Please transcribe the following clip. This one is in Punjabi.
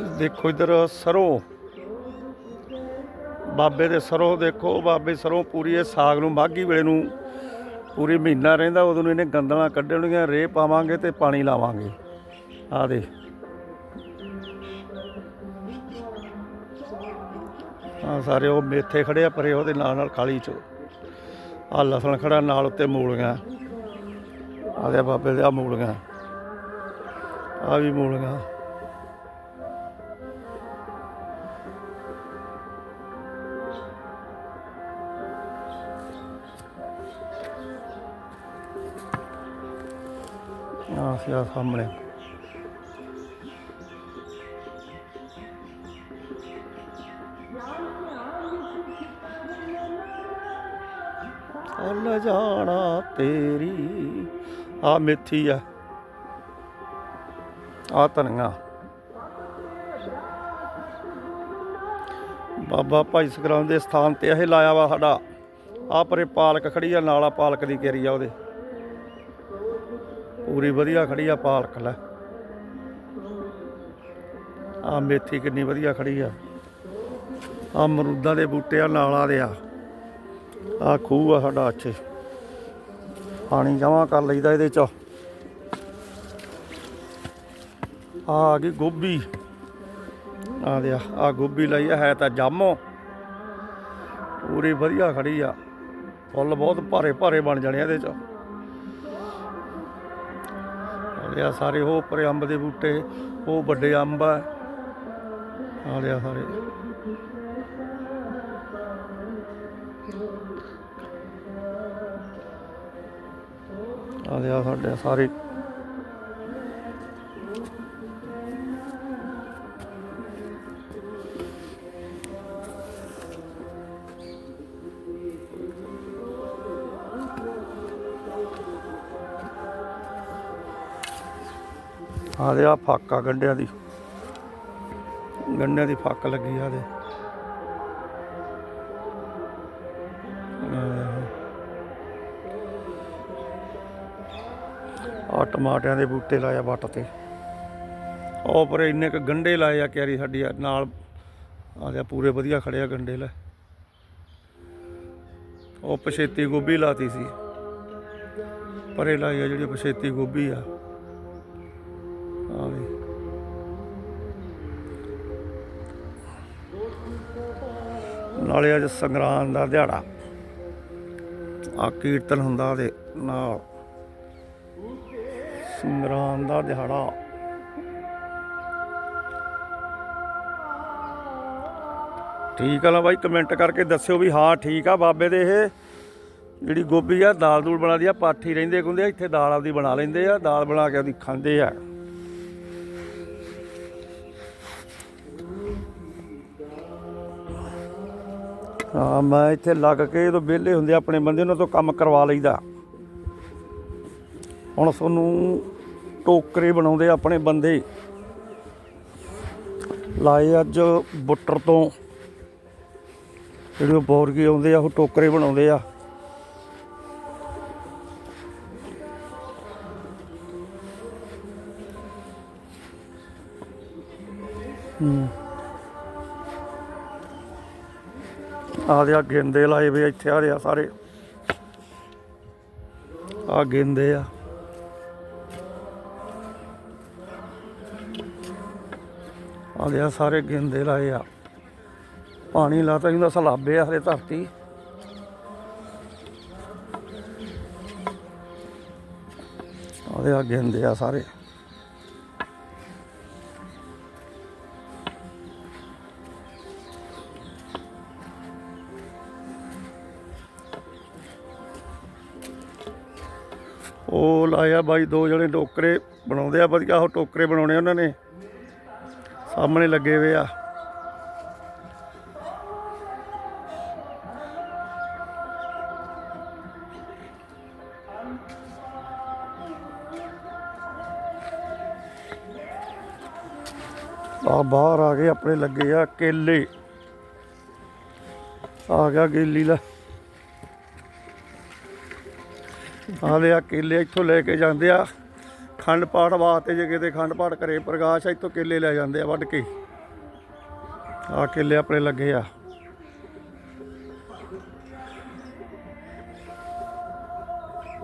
ਦੇਖੋ ਇਧਰ ਸਰੋਂ। ਬਾਬੇ ਦੇ ਸਰੋਂ ਦੇਖੋ, ਬਾਬੇ ਸਰੋਂ ਪੂਰੀ ਇਹ ਸਾਗ ਨੂੰ ਮਾਘੀ ਵੇਲੇ ਨੂੰ ਪੂਰੀ ਮਹੀਨਾ ਰਹਿੰਦਾ, ਉਦੋਂ ਨੂੰ ਇਹਨੇ ਗੰਦਲਾਂ ਕੱਢਣਗੀਆਂ ਰੇ ਪਾਵਾਂਗੇ ਤੇ ਪਾਣੀ ਲਾਵਾਂਗੇ। ਆ ਦੇ ਆ ਸਾਰੇ ਉਹ ਮੇਥੇ ਖੜੇ ਆ, ਪਰੇ ਉਹਦੇ ਨਾਲ ਨਾਲ ਕਾਲੀ ਚ। ਆ ਲਸਣ ਖੜਾ ਨਾਲ ਉੱਤੇ ਮੂਲੀਆਂ। ਆ ਦੇ ਬਾਬੇ ਦੇ ਆ ਮੂਲੀਆਂ। ਆ ਵੀ ਮੂਲੀਆਂ। ਆ ਸਿਆ ਸਾਹਮਣੇ ਚੱਲ ਜਾਣਾ ਤੇਰੀ? ਆ ਮੇਥੀ ਆ। ਆ ਧਨੀਆ। ਬਾਬਾ ਭਾਈ ਸਗਰਾਮ ਦੇ ਸਥਾਨ ਤੇ ਇਹ ਲਾਇਆ ਵਾ ਸਾਡਾ। ਆ ਪਰੇ ਪਾਲਕ ਖੜੀ ਆ, ਨਾਲਾ ਪਾਲਕ ਦੀ ਕੇਰੀ ਆ ਉਹਦੇ। ਪੂਰੀ ਵਧੀਆ ਖੜੀ ਆ, ਪਾਲਕ ਲੈ। ਆ ਮੇਥੀ ਕਿੰਨੀ ਵਧੀਆ ਖੜੀ ਆ। ਆ ਅਮਰੂਦਾਂ ਦੇ ਬੂਟੇ ਆ, ਨਾਲਾਂ ਦੇ ਆ। ਆ ਖੂਹ ਆ ਸਾਡਾ ਅੱਛੇ ਪਾਣੀ ਜਮਾ ਕਰ ਲਈਦਾ ਇਹਦੇ ਚ। ਆ ਆ ਗਈ ਗੋਭੀ। ਆ ਦੇ ਆ ਗੋਭੀ ਲਈ ਆ, ਹੈ ਤਾਂ ਜਾਮੋ। ਪੂਰੀ ਵਧੀਆ ਖੜੀ ਆ। ਫੁੱਲ ਬਹੁਤ ਭਾਰੇ ਭਾਰੇ ਬਣ ਜਾਣੇ ਆ ਇਹਦੇ ਚ। ਆ ਸਾਰੇ, ਉਹ ਉੱਪਰ ਅੰਬ ਦੇ ਬੂਟੇ, ਉਹ ਵੱਡੇ ਅੰਬ ਆ। ਆ ਲਿਆ ਸਾਰੇ। ਆ ਲਿਆ ਸਾਡੇ ਸਾਰੇ। ਆ ਦੇ ਆ ਫੱਕ ਆ ਗੰਢਿਆਂ ਦੀ। ਗੰਢਿਆਂ ਦੀ ਫੱਕ ਲੱਗੀ ਆ ਦੇ ਆ ਟਮਾਟਿਆਂ ਦੇ ਬੂਟੇ ਲਾਇਆ ਵੱਟ ਤੇ। ਉਹ ਪਰ ਇੰਨੇ ਕ ਗੰਢੇ ਲਾਏ ਆ ਕਿਆਰੀ ਸਾਡੀ ਨਾਲ ਆ ਗਿਆ ਪੂਰੇ ਵਧੀਆ ਖੜੇ ਆ ਗੰਢੇ ਲੈ। ਉਹ ਪਛੇਤੀ ਗੋਭੀ ਲਾਤੀ ਸੀ। ਪਰੇ ਲਾਈ ਆ ਜਿਹੜੀ ਪਛੇਤੀ ਗੋਭੀ ਆ। ਆ ਨਾਲੇ ਅੱਜ ਸੰਗਰਾਂਦ ਦਾ ਦਿਹਾੜਾ। ਆ ਕੀਰਤਨ ਹੁੰਦਾ ਉਹਦੇ ਨਾਲ। ਸੰਗਰਾਂਦ ਦਾ ਦਿਹਾੜਾ। ਠੀਕ ਆ ਨਾ ਬਾਈ, ਕਮੈਂਟ ਕਰਕੇ ਦੱਸਿਓ ਵੀ ਹਾਂ ਠੀਕ ਆ ਬਾਬੇ ਦੇ ਇਹ। ਜਿਹੜੀ ਗੋਭੀ ਆ ਦਾਲ ਦੂਲ ਬਣਾਦੀ ਆ, ਪਾਠੀ ਰਹਿੰਦੇ ਕਹਿੰਦੇ ਆ, ਇੱਥੇ ਦਾਲ ਆਪਦੀ ਬਣਾ ਲੈਂਦੇ ਆ, ਦਾਲ ਬਣਾ ਕੇ ਉਹਦੀ ਖਾਂਦੇ ਆ। ਹਾਂ, ਮੈਂ ਇੱਥੇ ਲੱਗ ਕੇ ਜਦੋਂ ਵਿਹਲੇ ਹੁੰਦੇ ਆਪਣੇ ਬੰਦੇ ਉਹਨਾਂ ਤੋਂ ਕੰਮ ਕਰਵਾ ਲਈਦਾ। ਹੁਣ ਤੁਹਾਨੂੰ ਟੋਕਰੇ ਬਣਾਉਂਦੇ ਆਪਣੇ ਬੰਦੇ। ਲਾਏ ਅੱਜ ਬੁੱਟਰ ਤੋਂ। ਜਿਹੜੇ ਉਹ ਬੋਰਗੀ ਆਉਂਦੇ ਆ, ਉਹ ਟੋਕਰੇ ਬਣਾਉਂਦੇ ਆ। ਹੂੰ। ਆ ਦੇ ਆ ਗੇਂਦੇ ਲਾਏ ਵੇ, ਇੱਥੇ ਆ ਦੇ ਆ ਸਾਰੇ। ਆ ਗੇਂਦੇ ਆ। ਆ ਦੇ ਆ ਸਾਰੇ ਗੇਂਦੇ ਲਾਏ ਆ। ਪਾਣੀ ਲਾਤਾ ਜਿੰਦਾ ਸਲਾਬੇ ਆ ਹਰੇ ਧਰਤੀ। ਆ ਦੇ ਆ ਗੇਂਦੇ ਆ ਸਾਰੇ। ਉਹ ਲਾਇਆ ਬਾਈ, ਦੋ ਜਣੇ ਟੋਕਰੇ ਬਣਾਉਂਦੇ ਆ ਵਧੀਆ ਉਹ ਟੋਕਰੇ ਬਣਾਉਣੇ ਉਹਨਾਂ ਨੇ। ਸਾਹਮਣੇ ਲੱਗੇ ਹੋਏ ਆ। ਆ ਬਾਹਰ ਆ ਗਏ, ਆਪਣੇ ਲੱਗੇ ਆ ਕੇਲੇ। ਆ ਗਿਆ ਗੇਲੀ ਲੈ ਆ ਲੈ ਆ ਕੇਲੇ ਇੱਥੋਂ ਲੈ ਕੇ ਜਾਂਦੇ ਆ। ਖੰਡ ਪਾਠ ਵਾਸਤੇ ਜੇ ਕਿਤੇ ਖੰਡ ਪਾਠ ਕਰੇ, ਪ੍ਰਕਾਸ਼ ਇੱਥੋਂ ਕੇਲੇ ਲੈ ਜਾਂਦੇ ਆ ਵੱਢ ਕੇ। ਆ ਕੇਲੇ ਆਪਣੇ ਲੱਗੇ ਆ।